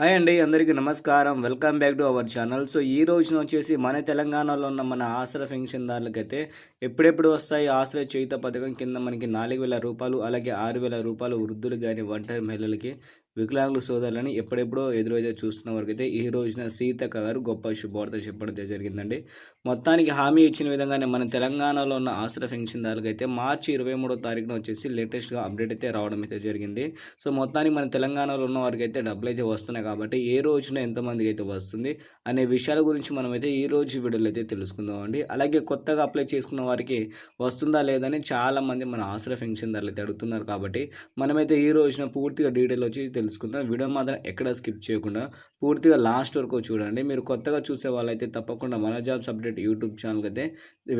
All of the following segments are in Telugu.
హాయ్ అండి అందరికీ నమస్కారం. Welcome back to our channel. So ఈ రోజున వచ్చేసి మన తెలంగాణలో ఉన్న మన ఆశ్రయ పెన్షన్దారులకైతే ఎప్పుడెప్పుడు వస్తాయి? ఆశ్రయ చేయుత పథకం కింద మనకి నాలుగు వేల రూపాయలు అలాగే ఆరు వేల రూపాయలు వృద్ధులు కానీ ఒంటరి మహిళలకి వికలాంగుల సోదరులని ఎప్పుడెప్పుడో ఎదురైతే చూస్తున్న వరకైతే ఈ రోజున సీతక్క గారు గొప్ప శుభవార్త చెప్పడం జరిగిందండి. మొత్తానికి హామీ ఇచ్చిన విధంగానే మన తెలంగాణలో ఉన్న ఆశ్ర పెన్షన్దారులకు అయితే మార్చి ఇరవై మూడో తారీఖున వచ్చేసి లేటెస్ట్గా అప్డేట్ అయితే రావడం అయితే జరిగింది. సో మొత్తానికి మన తెలంగాణలో ఉన్న వారికి అయితే డబ్బులు అయితే వస్తున్నాయి కాబట్టి ఏ రోజున ఎంతమందికి అయితే వస్తుంది అనే విషయాల గురించి మనమైతే ఈ రోజు వీడియోలో అయితే తెలుసుకుందాం అండి. అలాగే కొత్తగా అప్లై చేసుకున్న వారికి వస్తుందా లేదని చాలామంది మన ఆశ్ర పెన్షన్దారులు అయితే అడుగుతున్నారు కాబట్టి మనమైతే ఈ రోజున పూర్తిగా డీటెయిల్ వచ్చి తెలుసు తెలుసుకుందాం. వీడియో మాత్రం ఎక్కడ స్కిప్ చేయకుండా పూర్తిగా లాస్ట్ వరకు చూడండి. మీరు కొత్తగా చూసే వాళ్ళైతే తప్పకుండా మన జాబ్స్ అప్డేట్ యూట్యూబ్ ఛానల్కి అయితే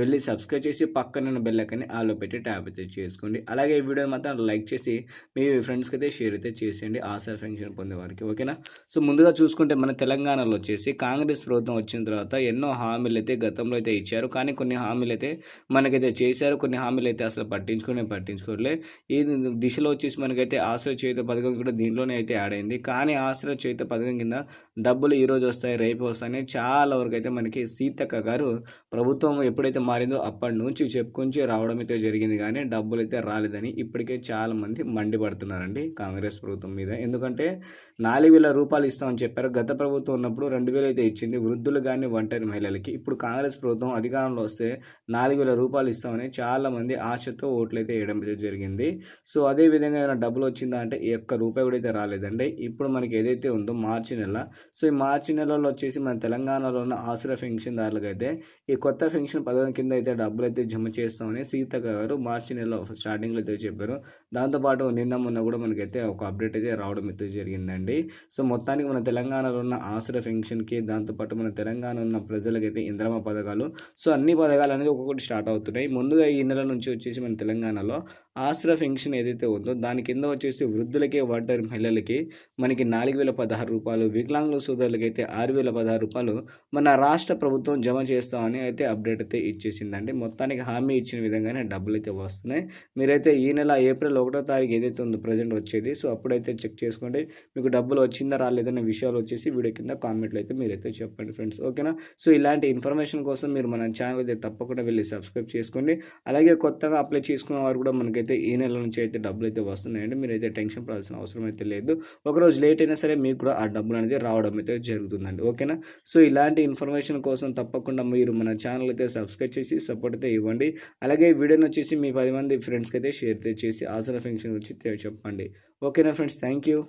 వెళ్ళి సబ్స్క్రైబ్ చేసి పక్కన బెల్లకని ఆలో పెట్టి ట్యాప్ అయితే చేసుకోండి. అలాగే ఈ వీడియో మాత్రం లైక్ చేసి మీ ఫ్రెండ్స్కి అయితే షేర్ అయితే చేసేయండి. ఆశా పెన్షన్ పొందేవారికి ఓకేనా? సో ముందుగా చూసుకుంటే మన తెలంగాణలో వచ్చేసి కాంగ్రెస్ ప్రభుత్వం వచ్చిన తర్వాత ఎన్నో హామీలు అయితే గతంలో అయితే ఇచ్చారు. కానీ కొన్ని హామీలు అయితే మనకైతే చేశారు. కొన్ని హామీలు అయితే అసలు పట్టించుకునే పట్టించుకోలే ఈ దిశలో వచ్చేసి మనకైతే ఆశ్రయ చేత పథకం కూడా దీంట్లోనే అయితే యాడ్ అయింది. కానీ ఆశ్రయ చేత పథకం కింద డబ్బులు ఈరోజు వస్తాయి రేపు వస్తాయని చాలా వరకు అయితే మనకి సీతక్క గారు ప్రభుత్వం ఎప్పుడైతే మారిందో అప్పటి నుంచి చెప్పుకుంచి రావడం అయితే జరిగింది. కానీ డబ్బులు అయితే రాలేదని ఇప్పటికే చాలామంది మండిపడుతున్నారండి కాంగ్రెస్ ప్రభుత్వం మీద. ఎందుకంటే నాలుగు వేల రూపాయలు ఇస్తామని చెప్పారు. గత ప్రభుత్వం ఉన్నప్పుడు రెండు వేలు అయితే ఇచ్చింది. వృద్ధులు కానీ ఒంటరి మహిళలకి ఇప్పుడు కాంగ్రెస్ ప్రభుత్వం అధికారంలో వస్తే నాలుగు వేల రూపాయలు ఇస్తామని చాలా మంది ఆశతో ఓట్లు అయితే వేయడం అయితే జరిగింది. సో అదే విధంగా ఏమైనా డబ్బులు వచ్చిందా అంటే ఈ ఒక్క రూపాయి కూడా అయితే రాలేదండి. ఇప్పుడు మనకి ఏదైతే ఉందో మార్చి నెల. సో ఈ మార్చి నెలలో వచ్చేసి మన తెలంగాణలో ఉన్న ఆశ్రయ పెన్షన్దారులకు అయితే ఈ కొత్త పెన్షన్ పథకం కింద అయితే డబ్బులు అయితే జమ చేస్తామని సీతక్క గారు మార్చి నెలలో స్టార్టింగ్లో అయితే చెప్పారు. దాంతోపాటు నిన్న మొన్న కూడా మనకైతే ఒక అప్డేట్ అయితే రావడం అయితే జరిగిందండి. సో మొత్తానికి మన తెలంగాణలో ఉన్న ఆసుర పెన్షన్కి దాంతోపాటు మన తెలంగాణ ఉన్న ప్రజలకైతే ఇంద్రమ పథకాలు. సో అన్ని పథకాలు అనేది ఒక్కొక్కటి స్టార్ట్ అవుతున్నాయి. ముందుగా ఈ నెల నుంచి వచ్చేసి మన తెలంగాణలో ఆసుర పెన్షన్ ఏదైతే ఉందో దాని కింద వచ్చేసి వృద్ధులకి ఒంటరి మహిళలకి మనకి నాలుగు వేల పదహారు రూపాయలు వికలాంగుల సోదరులకి అయితే ఆరు వేల పదహారు రూపాయలు మన రాష్ట్ర ప్రభుత్వం జమ చేస్తామని అయితే అప్డేట్ అయితే ఇచ్చేసిందండి. మొత్తానికి హామీ ఇచ్చిన విధంగానే డబ్బులు అయితే వస్తున్నాయి. మీరైతే ఈ నెల ఏప్రిల్ ఒకటో తారీఖు ఏదైతే ఉందో ప్రజెంట్ వచ్చేది సో అప్పుడైతే చెక్ చేసుకోండి. మీకు డబ్బులు వచ్చిందా రాలేదనే విషయాలు వచ్చేసి వీడియో కింద కామెంట్లు అయితే మీరైతే చెప్పండి ఫ్రెండ్స్. ఓకేనా? సో ఇలాంటి ఇన్ఫర్మేషన్ కోసం మీరు మన ఛానల్ అయితే తప్పకుండా వెళ్ళి సబ్స్క్రైబ్ చేసుకోండి. అలాగే కొత్తగా అప్లై చేసుకున్న వారు కూడా మనకైతే ఈ నెల నుంచి అయితే డబ్బులు అయితే వస్తున్నాయండి. మీరైతే టెన్షన్ పడాల్సిన అవసరం అయితే లేదు. ఒకరోజు లేట్ అయినా సరే మీకు కూడా ఆ డబ్బులు అనేది రావడం అయితే జరుగుతుందండి. ఓకేనా? సో ఇలాంటి ఇన్ఫర్మేషన్ కోసం తప్పకుండా మీరు మన ఛానల్ అయితే సబ్స్క్రైబ్ చేసి సపోర్ట్ అయితే ఇవ్వండి. అలాగే వీడియోని వచ్చేసి మీ పది మంది ఫ్రెండ్స్కి అయితే షేర్ చేసి ఆసరా ఫంక్షన్ వచ్చి చెప్పండి. ఓకేనా ఫ్రెండ్స్ థ్యాంక్ యూ